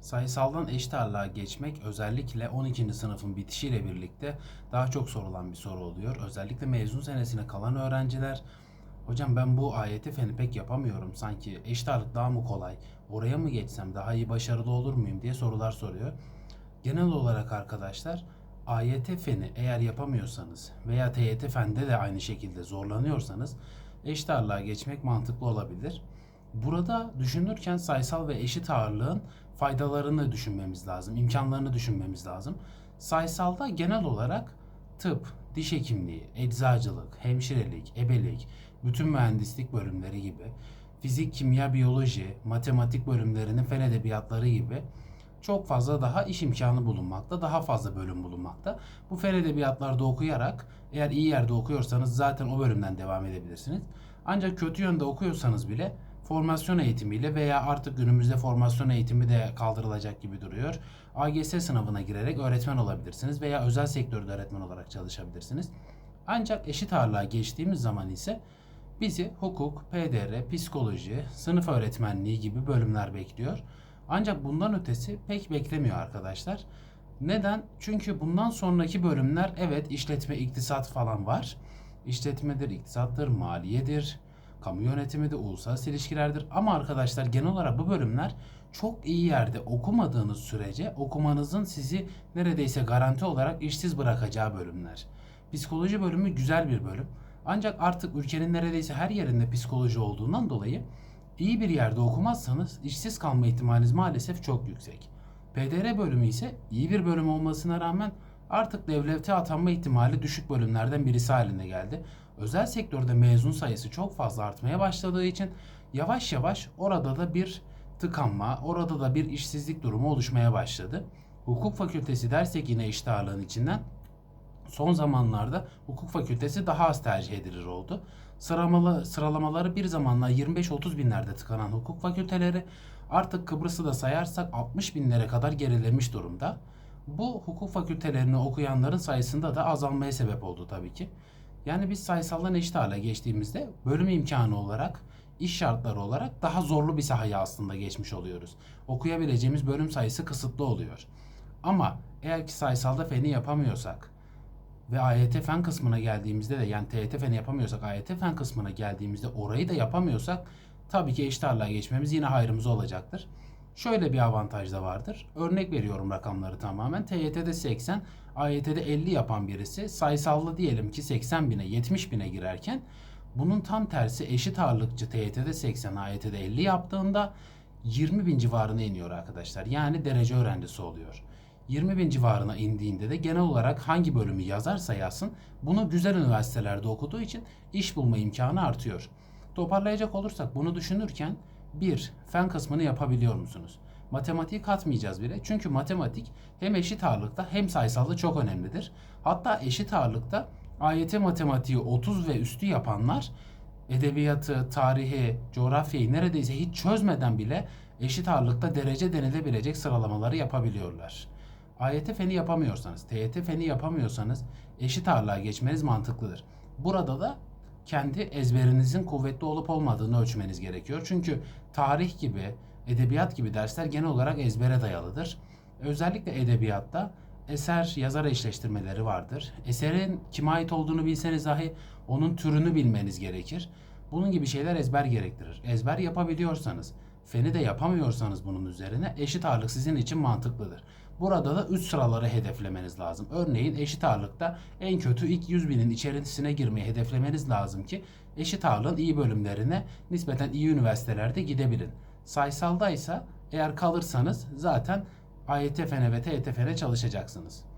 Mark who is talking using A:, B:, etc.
A: Sayısaldan eşit ağırlığa geçmek özellikle 12. sınıfın bitişiyle birlikte daha çok sorulan bir soru oluyor. Özellikle mezun senesine kalan öğrenciler hocam ben bu AYT feni pek yapamıyorum sanki eşit ağırlık daha mı kolay oraya mı geçsem daha iyi başarılı olur muyum diye sorular soruyor. Genel olarak arkadaşlar AYT feni eğer yapamıyorsanız veya TYT fende de aynı şekilde zorlanıyorsanız eşit ağırlığa geçmek mantıklı olabilir. Burada düşünürken sayısal ve eşit ağırlığın faydalarını düşünmemiz lazım, imkanlarını düşünmemiz lazım. Sayısalda genel olarak tıp, diş hekimliği, eczacılık, hemşirelik, ebelik, bütün mühendislik bölümleri gibi, fizik, kimya, biyoloji, matematik bölümlerinin fen edebiyatları gibi çok fazla daha iş imkanı bulunmakta, daha fazla bölüm bulunmakta. Bu fen edebiyatlarda okuyarak eğer iyi yerde okuyorsanız zaten o bölümden devam edebilirsiniz. Ancak kötü yönde okuyorsanız bile formasyon eğitimiyle veya artık günümüzde formasyon eğitimi de kaldırılacak gibi duruyor. AGS sınavına girerek öğretmen olabilirsiniz veya özel sektörde öğretmen olarak çalışabilirsiniz. Ancak eşit ağırlığa geçtiğimiz zaman ise bizi hukuk, PDR, psikoloji, sınıf öğretmenliği gibi bölümler bekliyor. Ancak bundan ötesi pek beklemiyor arkadaşlar. Neden? Çünkü bundan sonraki bölümler evet işletme, iktisat falan var. İşletmedir, iktisattır, maliyedir, kamu yönetimidir, uluslararası ilişkilerdir. Ama arkadaşlar genel olarak bu bölümler çok iyi yerde okumadığınız sürece okumanızın sizi neredeyse garanti olarak işsiz bırakacağı bölümler. Psikoloji bölümü güzel bir bölüm. Ancak artık ülkenin neredeyse her yerinde psikoloji olduğundan dolayı iyi bir yerde okumazsanız işsiz kalma ihtimaliniz maalesef çok yüksek. PDR bölümü ise iyi bir bölüm olmasına rağmen artık devlete atanma ihtimali düşük bölümlerden birisi haline geldi. Özel sektörde mezun sayısı çok fazla artmaya başladığı için yavaş yavaş orada da bir tıkanma, orada da bir işsizlik durumu oluşmaya başladı. Hukuk fakültesi dersek yine eşit ağırlığın içinden son zamanlarda hukuk fakültesi daha az tercih edilir oldu. Sıralamalı, sıralamaları bir zamanlar 25-30 binlerde tıkanan hukuk fakülteleri artık Kıbrıs'ı da sayarsak 60 binlere kadar gerilemiş durumda. Bu hukuk fakültelerini okuyanların sayısında da azalmaya sebep oldu tabii ki. Yani biz sayısaldan eşit hale geçtiğimizde bölüm imkanı olarak, iş şartları olarak daha zorlu bir sahaya aslında geçmiş oluyoruz. Okuyabileceğimiz bölüm sayısı kısıtlı oluyor. Ama eğer ki sayısalda feni yapamıyorsak ve AYT fen kısmına geldiğimizde de yani TYT feni yapamıyorsak AYT fen kısmına geldiğimizde orayı da yapamıyorsak tabii ki eşit ağırlığa geçmemiz yine hayrımıza olacaktır. Şöyle bir avantaj da vardır. Örnek veriyorum rakamları tamamen. TYT'de 80, AYT'de 50 yapan birisi sayısallı diyelim ki 80 bine 70 bine girerken bunun tam tersi eşit ağırlıkçı TYT'de 80, AYT'de 50 yaptığında 20 bin civarına iniyor arkadaşlar. Yani derece öğrencisi oluyor. 20 bin civarına indiğinde de genel olarak hangi bölümü yazarsa yazsın bunu güzel üniversitelerde okuduğu için iş bulma imkanı artıyor. Toparlayacak olursak bunu düşünürken bir, fen kısmını yapabiliyor musunuz? Matematiği katmayacağız bile. Çünkü matematik hem eşit ağırlıkta hem sayısalda çok önemlidir. Hatta eşit ağırlıkta AYT matematiği 30 ve üstü yapanlar edebiyatı, tarihi, coğrafyayı neredeyse hiç çözmeden bile eşit ağırlıkta derece denilebilecek sıralamaları yapabiliyorlar. AYT feni yapamıyorsanız, TYT feni yapamıyorsanız eşit ağırlığa geçmeniz mantıklıdır. Burada da kendi ezberinizin kuvvetli olup olmadığını ölçmeniz gerekiyor. Çünkü tarih gibi, edebiyat gibi dersler genel olarak ezbere dayalıdır. Özellikle edebiyatta eser yazar eşleştirmeleri vardır. Eserin kime ait olduğunu bilseniz dahi onun türünü bilmeniz gerekir. Bunun gibi şeyler ezber gerektirir. Ezber yapabiliyorsanız, feni de yapamıyorsanız bunun üzerine eşit ağırlık sizin için mantıklıdır. Burada da üst sıraları hedeflemeniz lazım. Örneğin eşit ağırlıkta en kötü ilk 100 binin içerisine girmeyi hedeflemeniz lazım ki eşit ağırlığın iyi bölümlerine nispeten iyi üniversitelerde gidebilin. Sayısalda ise eğer kalırsanız zaten AYT fene ve TYT fene çalışacaksınız.